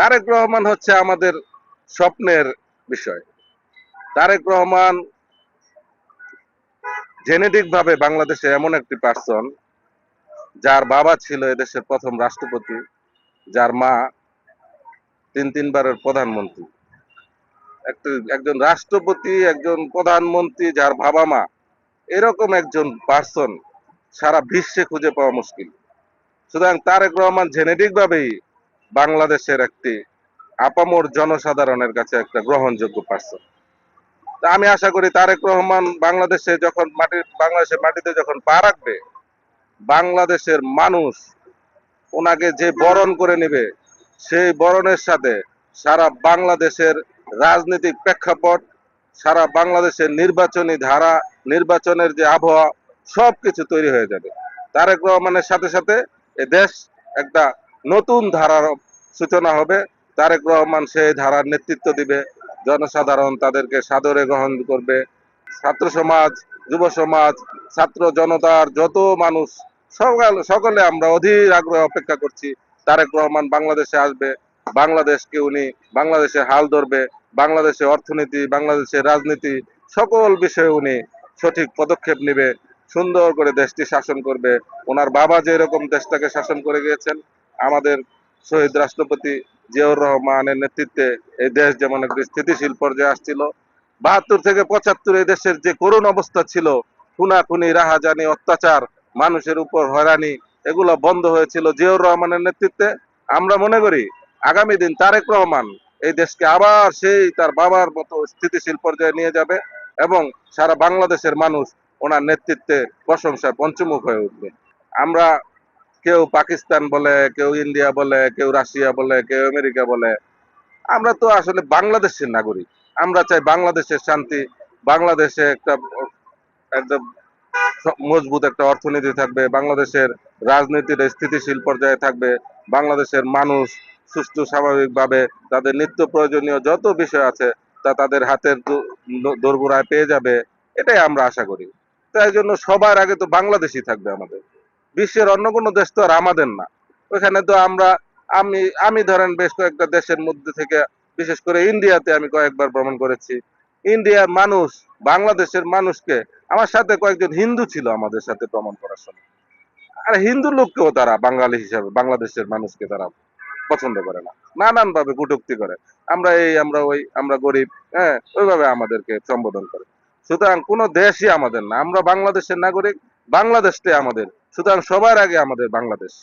তারেক রহমান হচ্ছে আমাদের স্বপ্নের বিষয়। তারেক রহমান জেনেটিক ভাবে বাংলাদেশে এমন একটি পার্সন যার বাবা ছিল এদেশের প্রথম রাষ্ট্রপতি, যার মা তিন তিনবারের প্রধানমন্ত্রী। একটি, একজন রাষ্ট্রপতি, একজন প্রধানমন্ত্রী, যার বাবা মা এরকম একজন পার্সন সারা বিশ্বে খুঁজে পাওয়া মুশকিল। সুতরাং তারেক রহমান জেনেটিক ভাবেই বাংলাদেশের একটি আপামর জনসাধারণের কাছে একটা গ্রহণযোগ্য পার্সন। আমি আশা করি তারেক রহমান বাংলাদেশে যখন মাটির বাংলাদেশের মাটিতে যখন পা রাখবে, বাংলাদেশের মানুষ ওনাকে যে বরণ করে নেবে, সেই বরণের সাথে সারা বাংলাদেশের রাজনৈতিক প্রেক্ষাপট, সারা বাংলাদেশের নির্বাচনী ধারা, নির্বাচনের যে আবহাওয়া সব কিছু তৈরি হয়ে যাবে। তারেক রহমানের সাথে সাথে এ দেশ একটা নতুন ধারার সূচনা হবে। তারেক রহমান সেই ধারার নেতৃত্ব দিবে। জনসাধারণ তাদেরকে সাদরে গ্রহণ করবে। ছাত্র সমাজ, যুব সমাজ, ছাত্র জনতার যত মানুষ, সকল সকলে আমরা অধীর আগ্রহে অপেক্ষা করছি। তারেক রহমান বাংলাদেশে আসবে। বাংলাদেশকে উনি বাংলাদেশে হাল ধরবে। বাংলাদেশের অর্থনীতি বাংলাদেশের রাজনীতি, সকল বিষয়ে উনি সঠিক পদক্ষেপ নেবে। সুন্দর করে দেশটি শাসন করবে। ওনার বাবা যেরকম দেশটাকে শাসন করে গিয়েছেন, আমাদের শহীদ রাষ্ট্রপতি জিয়াউর রহমানের নেতৃত্বে এই দেশ যেমন একটি স্থিতিশীল পর্যায়ে আসছিল, বাহাত্তর থেকে পঁচাত্তর এই দেশের যে করুণ অবস্থা ছিল, খুনাখুনি, রাহাজানি, অত্যাচার, মানুষের উপর হয়রানি, এগুলো বন্ধ হয়েছিল জিয়াউর রহমানের নেতৃত্বে। আমরা মনে করি আগামী দিন তারেক রহমান এই দেশকে আবার সেই তার বাবার মতো স্থিতিশীল পর্যায়ে নিয়ে যাবে এবং সারা বাংলাদেশের মানুষ ওনার নেতৃত্বে প্রশংসায় পঞ্চমুখ হয়ে উঠবে। আমরা কেউ পাকিস্তান বলে, কেউ ইন্ডিয়া বলে, কেউ রাশিয়া বলে, কেউ আমেরিকা বলে। আমরা তো আসলে বাংলাদেশের নাগরিক। আমরা চাই বাংলাদেশের শান্তি, বাংলাদেশে একটা একদম মজবুত একটা অর্থনীতি থাকবে, বাংলাদেশের রাজনীতির স্থিতিশীল পর্যায়ে থাকবে, বাংলাদেশের মানুষ সুষ্ঠু, স্বাভাবিকভাবে তাদের নিত্য প্রয়োজনীয় যত বিষয় আছে, তা তাদের হাতের দোরগোড়ায় পেয়ে যাবে, এটাই আমরা আশা করি। তাই জন্য সবার আগে তো বাংলাদেশই থাকবে আমাদের। বিশ্বের অন্য কোনো দেশ তো আর আমাদের না। ওখানে তো আমরা, আমি আমি ধরেন বেশ কয়েকটা দেশের মধ্যে থেকে, বিশেষ করে ইন্ডিয়াতে আমি কয়েকবার ভ্রমণ করেছি। ইন্ডিয়ার মানুষ, বাংলাদেশের মানুষকে, আমার সাথে কয়েকজন হিন্দু ছিল আমাদের সাথে ভ্রমণ করার সময়। আর হিন্দু লোককেও তারা, বাঙালি হিসাবে, বাংলাদেশের মানুষকে তারা পছন্দ করে না। নানান ভাবে কটুক্তি করে। আমরা এই, আমরা ওই, আমরা গরিব হ্যাঁ ওইভাবে আমাদেরকে সম্বোধন করে। সুতরাং কোনো দেশই আমাদের না। আমরা বাংলাদেশের নাগরিক, বাংলাদেশটাই আমাদের সুতরাং সবার আগে আমাদের বাংলাদেশ।